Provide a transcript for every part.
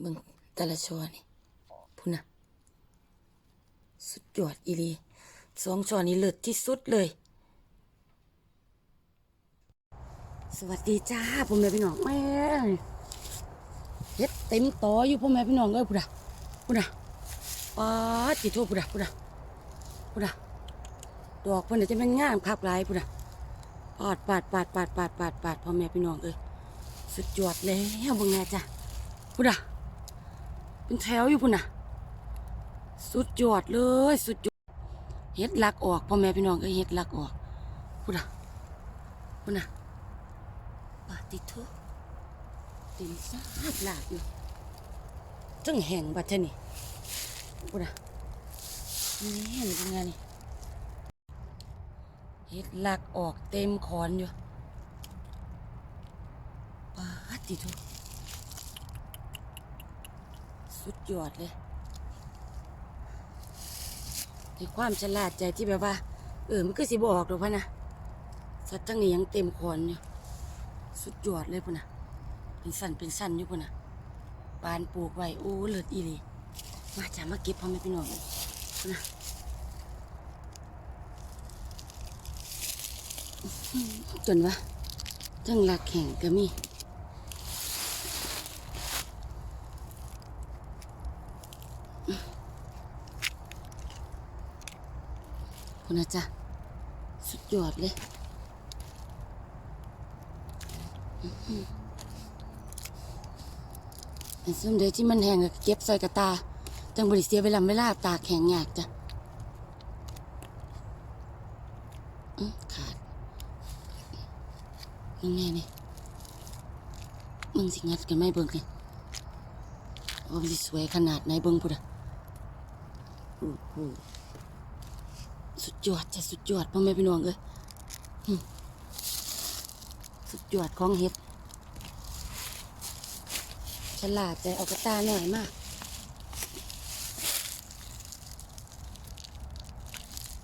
เบิ่งแต่ละชอนี่พุ่นน่ะ สุดยอดอีลีสองชอนี้เลิศที่สุดเลย สวัสดีจ้าพ่อแม่พี่น้องแม่เฮ็ดเต็มตออยู่พ่อแม่พี่น้องเอ้ยพุ่นน่ะพุ่นน่ะป๊าดจิโทพุ่นน่ะพุ่นน่ะพุ่นน่ะดอกพิ่นน่ะจะเป็นงามคักหลายพุ่นน่ะปาดปาดปาดปาดปาดปาดปาดพ่อแม่พี่น้องเอ้ยสุดยอดแล้วเบิ่งแน่จ้ะพุ่นน่ะ เป็นแถวอยู่พุ่นน่ะ สุดยอดเลย สุดยอดเฮ็ดลักออกพ่อแม่พี่น้องเอ้ยเฮ็ดลักออกพุ่นน่ะพุ่นน่ะปาติโทเต็มซาดลากอยู่จังแห่งบัดเทนี่กูนะนี่นี่เป็นไงนี่เฮ็ดลักออกเต็มขอนอยู่ปาติโท สุดยอดเลยในความฉลาดใจที่แบบว่า เออมันก็สิบออกดอกพะนะสัตว์ทั้งนี้ยังเต็มขอนอยู่สุดยอดเลยพุ่นนะเป็นสั้นเป็นสั้นอยู่พุ่นนะปานปลูกไว้โอ้เลิศอีหลีมาจ้ามาเก็บพ่อแม่พี่น้องพุ่นนะจนว่าจังหลักแข่งก็มี พุ่นนะจ้ะสุดยอดเลยอันซึ่งเดยวที่มันแห้งก็เก็บใส่กระตา จังบริเสียเวลาเวลาตาแข็งยากจ้ะอื้อขาดมึงแน่นี่มึงสิงัดกันไม่เบิ่งนี่ว่ามันสวยขนาดไหนเบิ่งพุดอะโอ้โห ยอดจะสุดยอดพ่อแม่พี่น้องเอ้ยสุดยอดของเห็ดฉลาดใจเอากระตาหน่อยมาก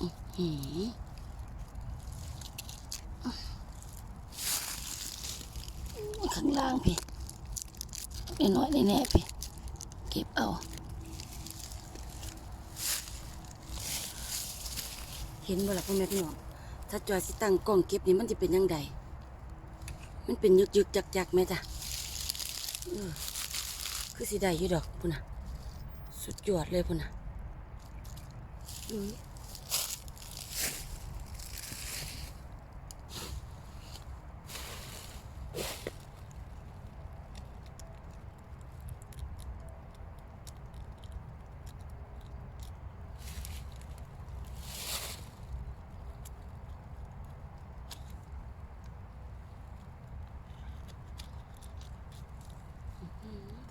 อื้อหือข้างล่างพี่ไอ้น้อยแน่ๆพี่ เก็บเอา เห็นบ่ล่ะพ่อแม่พี่น้องถ้าจอยสิตั้งกล้องเก็บนี่มันจะเป็นยังไงมันเป็นยึกยึกจักจักๆไหมจ้ะคือสีได้อยู่ดอกพุ่นน่ะ สุดยอดเลยพุ่นน่ะ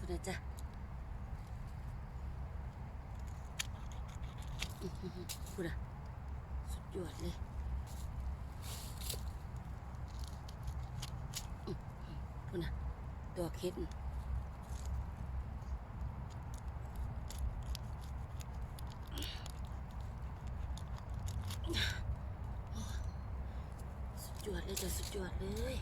นะจ๊ะคุณอะสุดยอดเลยคุณอะตัวเค็ดน่ะสุดยอดเลยจ้ะสุดยอดเลย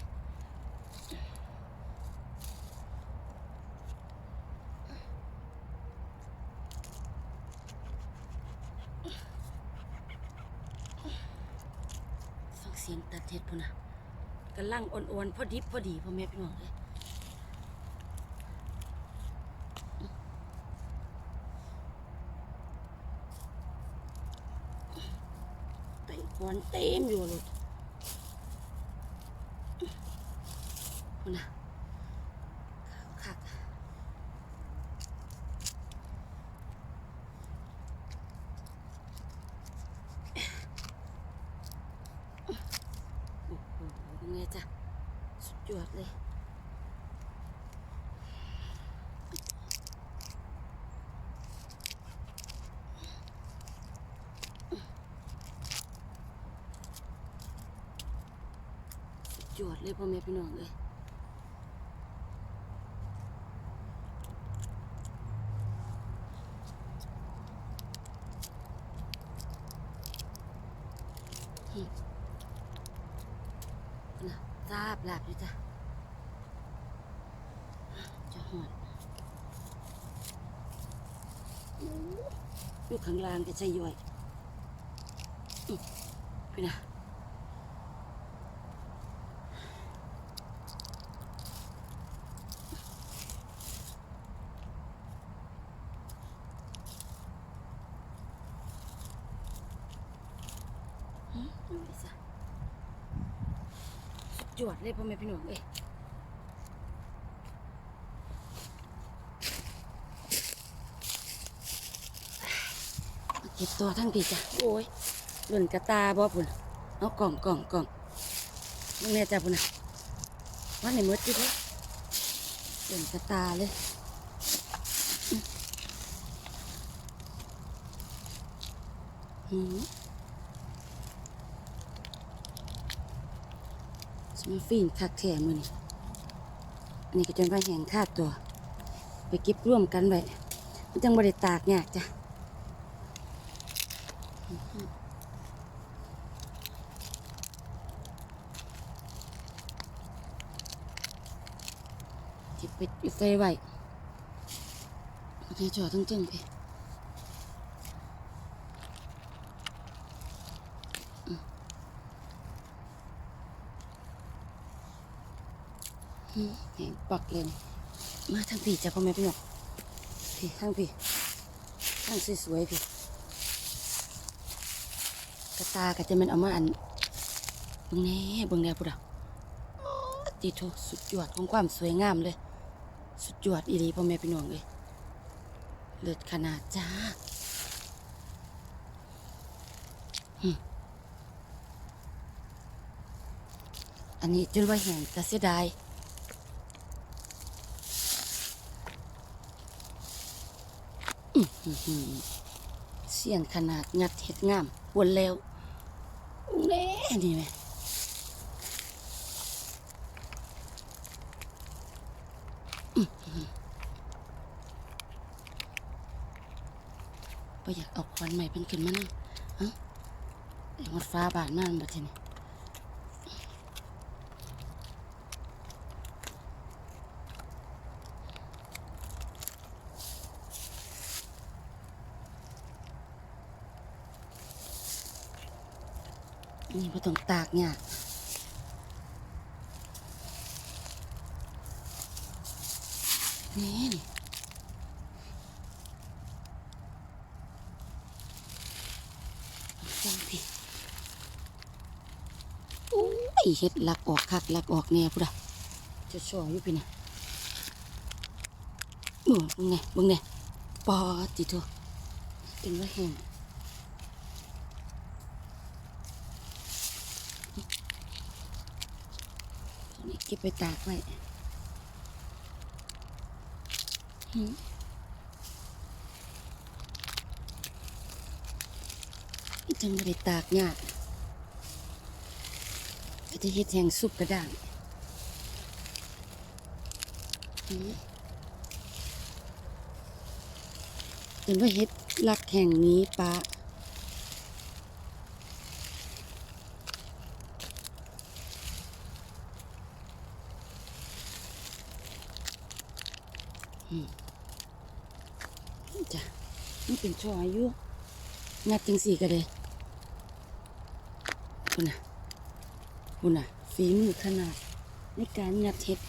ฟังเสียงตัดเห็ดพุ่นนะกำลังอ่อนๆพอดิบพอดีพ่อแม่พี่น้องเลยไต่คอนเต็มอยู่เลยพุ่นนะขาวคักโอ้โหเป็นไงจ้ะ จวดเลย จวดเลยพ่อแม่พี่น้องเลยอืมนะทราบหลับอยู่จ้ะจะหอด อยู่ข้างล่างจะใช่ย่อยพี่นะอื้อเอาไปซะสุดยอดเลยพ่อแม่พี่น้องเอ้ย เก็บตัวทั้งปีจ้ะโอ้ยหล่นกระตาบ่พุ่นเอากล่องกล่องกล่องมึงแน่จ้ะพุ่นน่ะว่าในมืดจิบเลยหล่นกระตาเลยอื้อหืมสมาฟีนคักแท้มือนี่อันนี้ก็จนว่าแห้งคาดตัว ไปเก็บร่วมกันไว้มันจังบริตากยากจ้ะ จิบปิดอยู่ไฟไว้โอเคจอทั้งจึงพี่อืมอืมแหงปักเลย มาทางพี่จ้ะพ่อแม่พี่น้องพี่ทางพี่ทางสวยๆพี่กระตาก็จะเป็นเอามาอันบิ่งแน่บิ่งแน่พุทธะติโทสุดยอดของความสวยงามเลย สุดยอดอีหลีพ่อแม่พี่น้องเลยเลิศขนาดจ้าอันนี้จนว่าแห่งจะเสียดายเสียนขนาดงัดเห็ดงามวนแล้วแน่นี่ไหม อยากเอาควันใหม่เป็นขึ้นมานั่งเอ้าไอ้หมดฟ้าบานมากบัดทีนี้นี่ไม่ต้องตากเนี่ยนี่นี่ จังพี่โอ้ย เฮ็ดลักออกคักลักออกแน่พุดะจะช่องอยู่พี่นะเออมึงไงมึงไงปอติโตเป็นว่าแห้งนนี้เก็บไปตากไว้หืมจังบริตากยาก ก็จะเฮ็ดแหงซุปกระด้างอืมจนว่าเฮ็ดลักแห่งนี้ปลาอืมจ้ะมันเป็นช่ออายุงัดจังสี่ก็เลยคุณน่ะ คุณน่ะฝีมือขนาดในการงัดเห็ด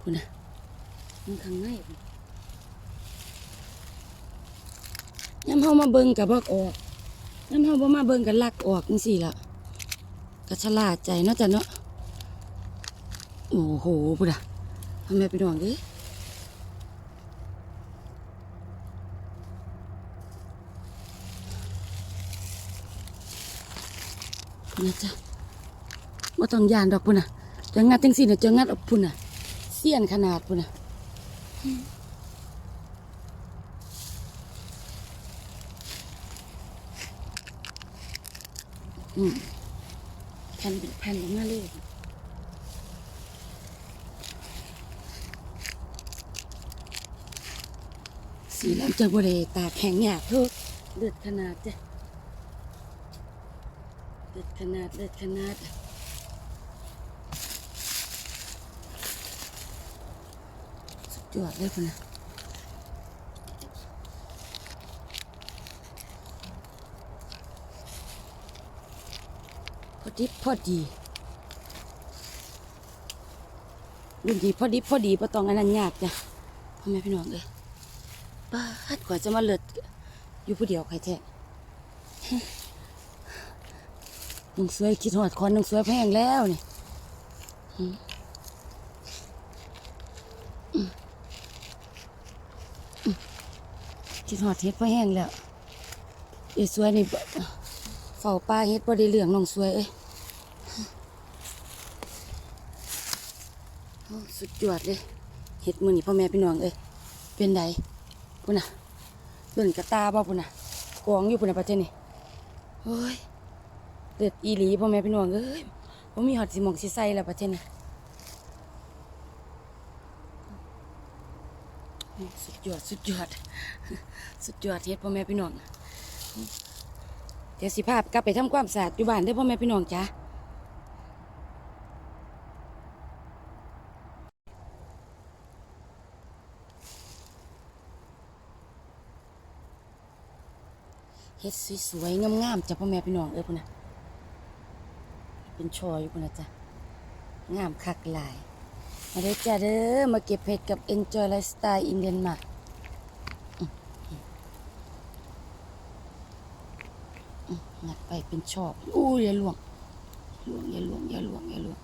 คุณน่ะมันข้างในพุ่นย้ำเฮามาเบิ่งกับบอกออกย้ำเฮาบ่มาเบิ่งกับลักออกจังสี่ละก็ฉลาดใจเนาะจ้ะเนาะโอ้โหพุ่นน่ะทำไมไปดองเด้ นะจ๊ะว่าต้องยานดอกพุ่นน่ะจะงัดจังสี่น่ะจะงัดออกพุ่นน่ะเสี้ยนขนาดพุ่นน่ะอืมแผ่นเป็นแผ่นออกมาเลยสีแล้วจะบริตาแข็งหยาบท่าเลือดขนาดจ้ะ เด็ดขนาดเด็ดขนาดสุดยอดเลยคุณนะพอดีพอดีรุ่นดีพอดีพอดีพอตองอันนั้นยากจ้ะพ่อแม่พี่น้องเอ้ยป้าดกว่าจะมาเลิดอยู่ผู้เดียวใครแท้ น้องสวยคิดหอดคอนน้องสวยแพงแล้วนี่คิดหอดเฮ็ดพอแห้งแล้วไอ้สวยนี่เฝ้าป้าเฮ็ดบ่ได้เรื่องน้องสวยเอ้ยสุดยอดเลยเฮ็ดมือนี้พ่อแม่พี่น้องเอ้ยเป็นไดพุ่นน่ะเบิ่นกระตาบ่พุ่นน่ะกองอยู่พุ่นน่ะประเทศนี้โอ้ย เลือดอีหลีพ่อแม่พี่น้องเอ้ยผมมีหอดสิหมองสิใสแล้วประเทศนี้สุดยอดสุดยอดสุดยอดเฮ็ดพ่อแม่พี่น้องเดี๋ยวสิภาพกลับไปทำความสะอาดอยู่บ้านเด้อพ่อแม่พี่น้องจ้าเฮ็ดสวยๆงามๆจ้ะพ่อแม่พี่น้องเอ้ยพุ่นน่ะ เป็นชอยพุ่นนะจ๊ะงามคักหลาย มาเด้อจ้าเด้อมาเก็บเห็ดกับ Enjoy Lifestyle in Denmark งัดไปเป็นชอบอู้อย่าหลวงหลวงอย่าหลวงอย่าหลวงอย่าหลวง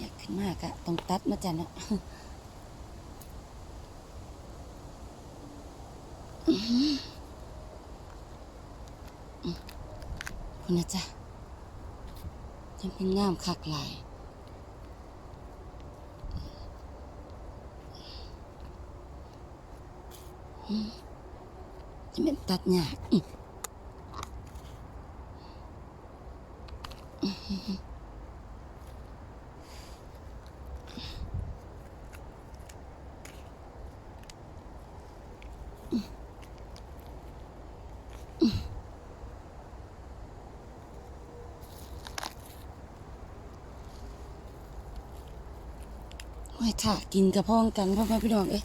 อยากขึ้น มากอะต้องตัดมาจ้ะนะคุณนะจ๊ะทำเป็นงามคักหลายจะเป็นตัดยากอื้อ โอ้ยถ้ากินกระพ้องกันพ่อแม่พี่น้องเอ้ย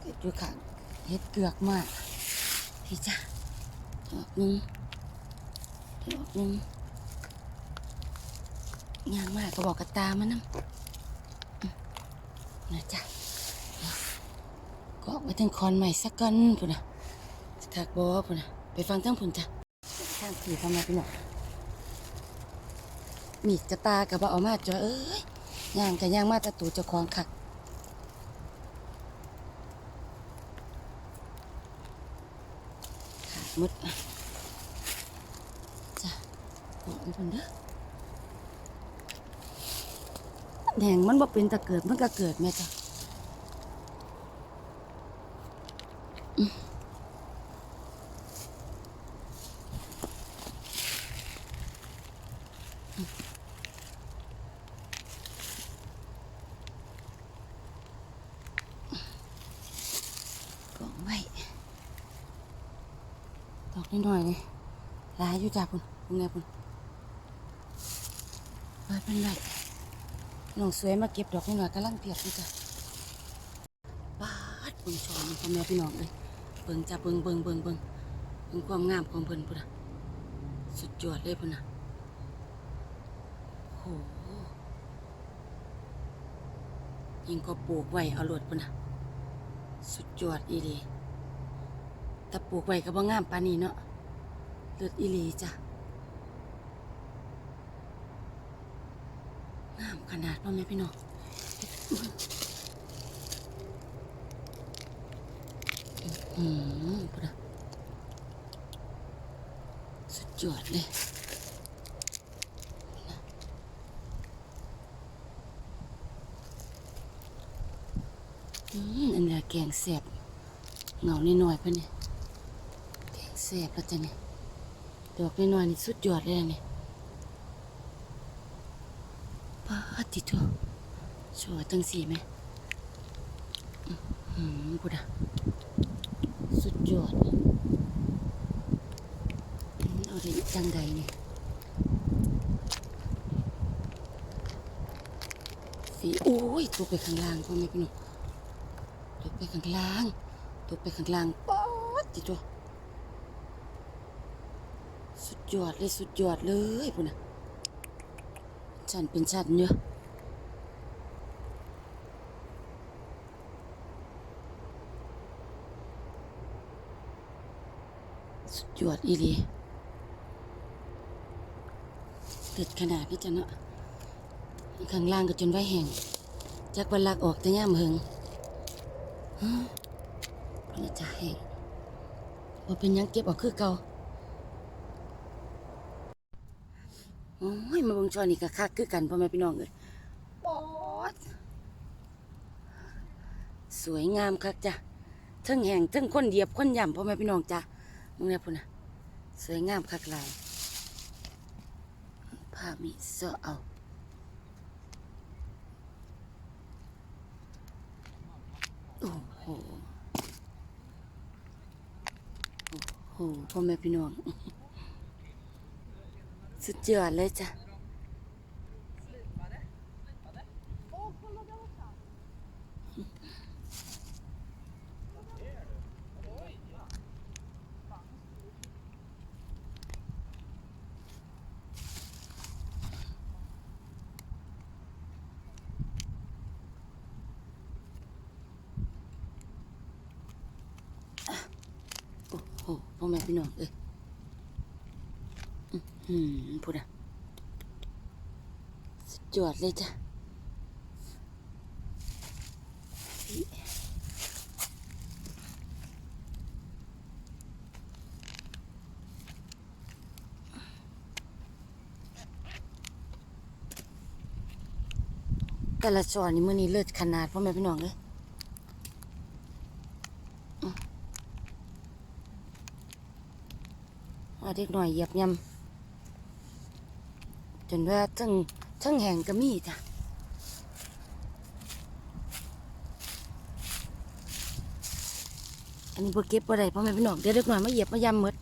เกิดอยู่ข้างเฮ็ดเกือกมาก พี่จ้ะดอกนึงดอกนึงงามมากก็บอกกระตามันน้ำนะจ๊ะก็ไว้ทั้งคอนใหม่สักกันพุ่นนะคักบอพุ่นนะไปฟังทั้งพุ่นจ้ะทางผีพ่อแม่พี่น้อง มีกระตากับว่าเอามาจอยเอ้ยย่างกับย่างมาตะตูเจ้าของคักขาดหมดจ้ะบอกมันเด้อแดงมันบ่เป็นตะเกิดมันก็เกิดแม่จ้ะอืมกองไว้ดอกนิดหน่อยเลย อยู่จ้ะพุ่นพุ่นไงพุ่นไว้เป็นไรน้องสวยมาเก็บดอกนิดหน่อยกำลังเปียกอยู่จ้ะบาดเบิ่งชอนพ่อแม่พี่น้องเลยเบิ่งจ้ะเบิ่งเบิ่งเบิ่งเบิ่งเบิ่งความงามของเพิ่นพุ่นน่ะสุดยอดเลยพุ่นน่ะโหยิงก็ปลูกไว้เอารวดพุ่นน่ะสุดยอดอีหลีแต่ปลูกไว้ก็บ่งามปานนี้เนาะ เลิศอีหลีจ้ะงามขนาดพ่อแม่พี่น้องอืมพุทธสุดยอดเลยอันนี้แกงแซ่บเหงานิดหน่อยๆเพื่อนเนี่ยแกงแซ่บแล้วจ้ะเนี่ย ดอกน้อยๆนี่สุดยอดเลยนะนี่ปาติตัวชัวจังสีไหมหืมกูดะสุดยอดเอาได้จังใดนี่สีโอ้ยตกไปข้างล่างพ่อแม่พี่น้องตกไปข้างล่างตกไปข้างล่างป๊าติตัว ยอดเลยสุดยอดเลยพุ่นนะฉันเป็นฉันเนอะสุดยอดอีลีเกิดขนาดพี่จันเนาะข้างล่างก็จนไว้แห้งจักวันลักออกแต่ย่ามเหิงฮะพระจะแห้งว่าเป็นยังเก็บออกคือเก่า โอ้ยมาเบิ่งจอนี่ก็คักคือกันพ่อแม่พี่น้องเอ้ยปอดสวยงามคักจ้ะเทั้งแห่งเทั้งคนเหยียบคนย่ำพ่อแม่พี่น้องจ้ะมึงเนี่ยพุ่นนะสวยงามคักหลายผ้ามีเสื้อเอาโอ้โหโอ้โหพ่อแม่พี่น้อง สุดยอดเลยจ้ะโอ้โหพ่อแม่พี่น้องเอ้ย อืมพูดอะสุดยอดเลยจ้ะแต่ละจอนี่มื่อนี้เลิศขนาดพ่อแม่พี่น้องเลยว่าเด็กหน่อยเหยียบยำ จนว่าทั้งทั้งแห่งก็มีจ้ะอันนี้พอเก็บบ่ได้เพราะแม่พี่น้องเดี๋ยวเด็กหน่อยมาเหยียบมายำหมด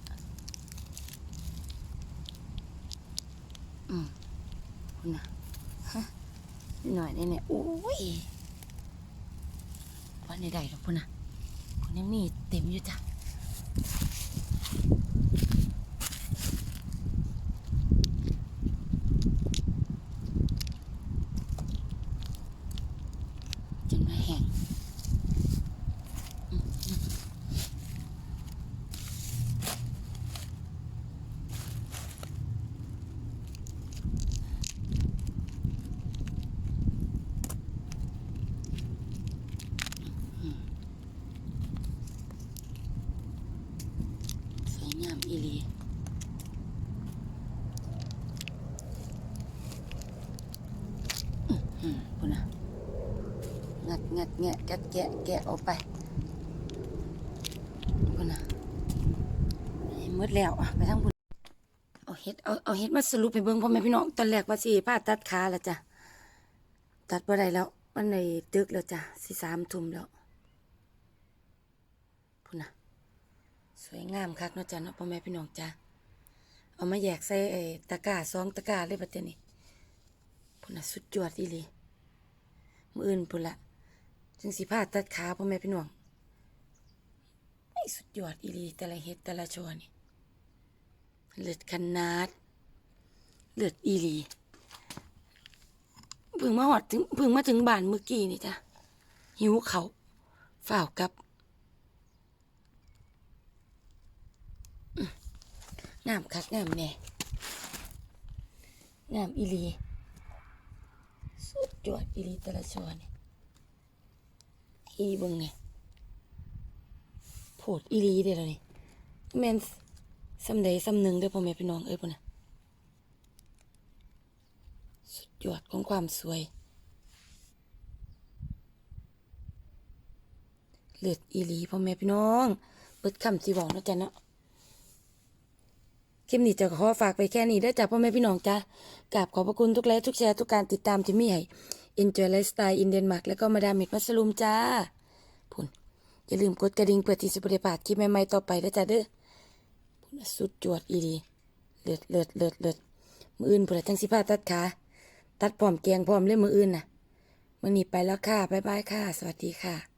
อืมคุณน่ะฮะหน่อยนี่เนี่ยโอ้ยวันใด้หรอกพุ่นะคุณยังมีเต็มอยู่จ้ะ จนมาแห้งอืมอืมอืมสวยงามอีหลี อืมพุ่นะงัดงัดแงะแกะแกะแกะออกไปพุ่นะมืดแล้วอะไปทั้งพุ่นเอาเห็ดเอาเอาเห็ดมาสรุปให้เบิ่งพ่อแม่พี่น้องตอนแรกว่าสิผ้าตัดขาแล้วจ้ะตัดบ่ได้แล้วมันในตึกแล้วจ้ะสิสามทุ่มแล้วพุ่นนะสวยงามคักเนาะจ้ะเนาะพ่อแม่พี่น้องจ้ะเอามาแยกใส่ไอ้ตะกร้าสองตะกร้าเลยบัดเดี๋ยวนี้พุ่นนะสุดยอดอีหลี มืออื่นพุ่นละจึงสิพาตัดขาพ่อแม่พี่น้องไอ้สุดยอดอีลีแต่ละเฮ็ดแต่ละชอนี่เลือดขนาด เลือดอีลีเพิ่งมาหอดถึงเพิ่งมาถึงบ้านเมื่อกี้นี่จ้ะหิวเขาฝ่าวกับน้ำคักน้ำแน่น้ำอีลี สุดยอดอีหลีต่ละชอนี่อีบึงไงโผดอีหลีเด้อล่ะนี่แมนสำใดสำหนึ่งเด้อพ่อแม่พี่น้องเอ้ยพ่อนะสุดยอดของความสวย เลือดอีหลีพ่อแม่พี่น้อง เปิดคำสิบอกนะจ๊ะเนาะ คลิปนี้จะขอฝากไปแค่นี้ได้จากพ่อแม่พี่น้องจ้ากราบขอบพระคุณทุกไลค์ทุกแชร์ทุกการติดตามที่มีให้ Enjoy Lifestyle in Denmark แล้วก็มาดามเมดมัสลูมจ้าพุ่นอย่าลืมกดกระดิ่งเพื่อที่จะบริพลาดคลิปใหม่ๆต่อไปแล้จ้าเด้อพุ่นสุดจวดอีดีเลือดเลือดเลือดเลือดมืออื่นพุ่นทั้งสิผ้าตัดขาตัดพร้อมแกงพร้อมเลยมืออื่นน่ะวันนี้ไปแล้วค่ะบ๊ายบายค่ะ สวัสดีค่ะ